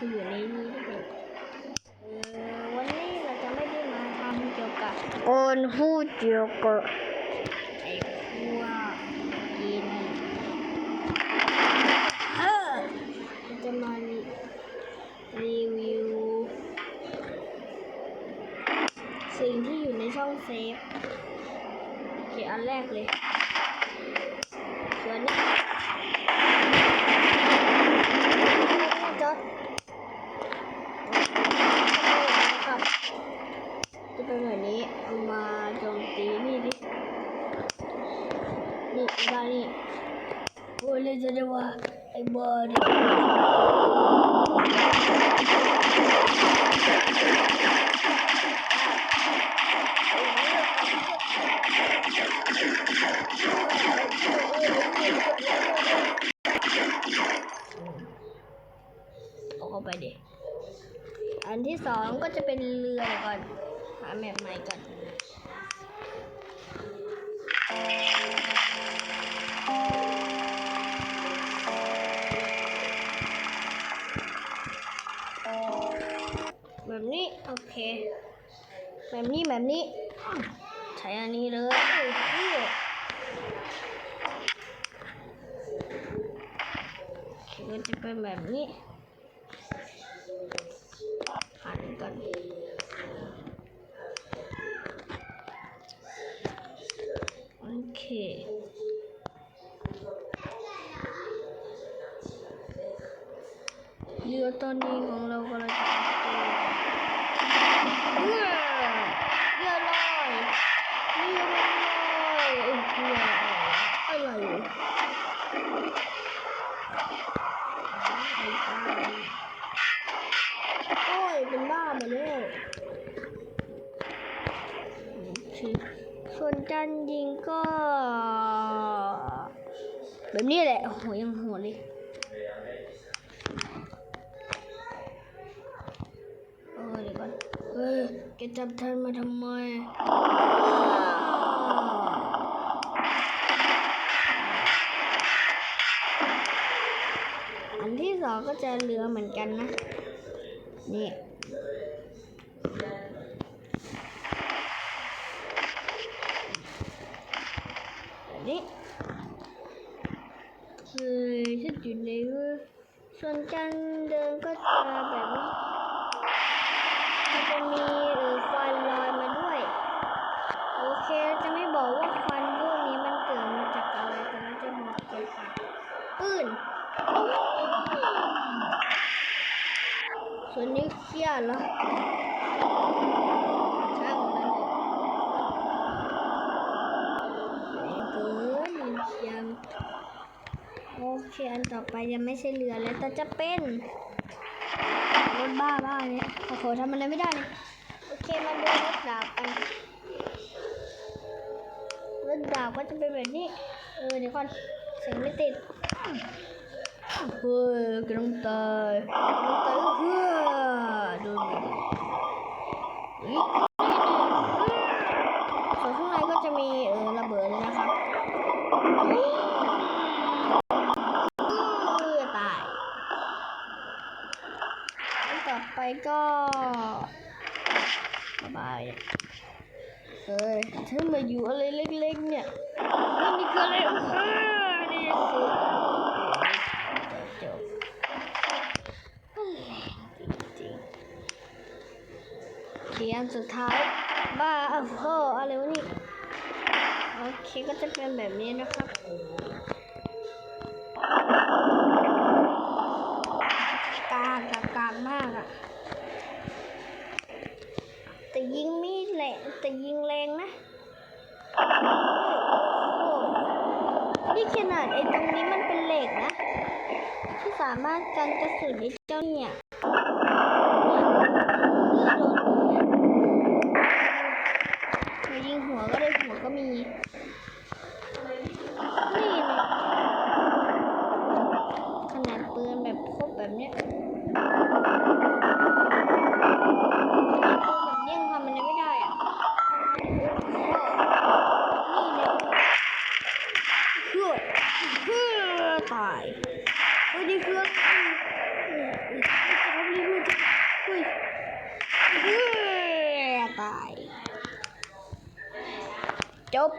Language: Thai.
จะอยู่ในนี้ด้วยเออวันนี้เราจะไม่ได้มาทำเกี่ยวกับโอนพูดเกี่ยวกับไอ้พวกกินเออเราจะมารีรีวิว สิ่งที่อยู่ในช่องเซฟโอเคอันแรกเลยส่วนนี้จดครับจะเป็นแบบนี้เอามาโจมตีนี่ดิ บ้านนี่โอ้ยเลยจะได้ว่าไอ้บอดี้เอาเข้าไปดิอันที่สองก็จะเป็นเรือก่อน หาแมปใหม่ก่อน แบบนี้โอเค แบบนี้แบบนี้ใช้อันนี้เลยเอ้ยเหี้ยโอเคก็จะเป็นแบบนี้หันกันโอเคเรือตอนนี้ของเรากำลังจะอ เรือเรือลยเรือมันลยเอ้ยเรือะไรไอ้บ้าโอ้ยเป็นบ้ามาแล้วส่วนการยิงก็ แบบนี้แหละโอ้โหยังโหัวเลย แกจับท่านมาทำไมอันที่สองก็จะเหลือเหมือนกันนะ นี่แบบนี้เฮ้ยฉันอยู่ในเรือส่วนการเดินก็จะแบบนี้มันจะมีเออควันลอยมาด้วย โอ เคจะไม่บอกว่าควันพวกนี้มันเกิดมาจากอะไรแต่มันจะบอกเกี่ยวกับปืนส่วนนิวเคลียร์เหรอช่างมันเลยแรงเกินนิวเคลียร์โอเคอันต่อไปยังไม่ใช่เรือแล้วแต่จะเป็นรถบ้าบ้าเนี่ยโอ้โหทำอะไรไม่ได้เลยโอเคมาดูรถดาบกัน รถดาบก็จะเป็นแบบนี้ เออเดี๋ยวก่อนเสียงไม่ติดเฮ้ยกระต้องตายกระต้องตายเฮ้ยดูดิอุ๊ยส่วนข้างในก็จะมีเออระเบิดเลยนะครับเออตายต่อไปก็บาย เฮ้ยเธอมาอยู่อะไรเล็กๆเนี่ยนี่นี่คืออะไรโอ้โหนี่คือจบจริงๆเขียนสุดท้าย บ้าโอ้โหอะไรวะนี่ โอเคก็จะเป็นแบบนี้นะครับ กากอะกากมากอะแต่ยิงไม่แรงแต่ยิงแรงนะโอ้โห นี่ขนาดไอ้ตรงนี้มันเป็นเหล็กนะ ที่สามารถกันกระสุนไอ้เจ้าเนี่ยมายิงหัวก็ได้หัวก็มี นี่เลยขนาดปืนแบบครบแบบเนี้ย ปืนแบบนี้ยังทำมันไม่ได้อะนี่เลยเพื่อเพื่อตายเฮ้ยนี่เครื่องอืมอืมอืม ตาย จบ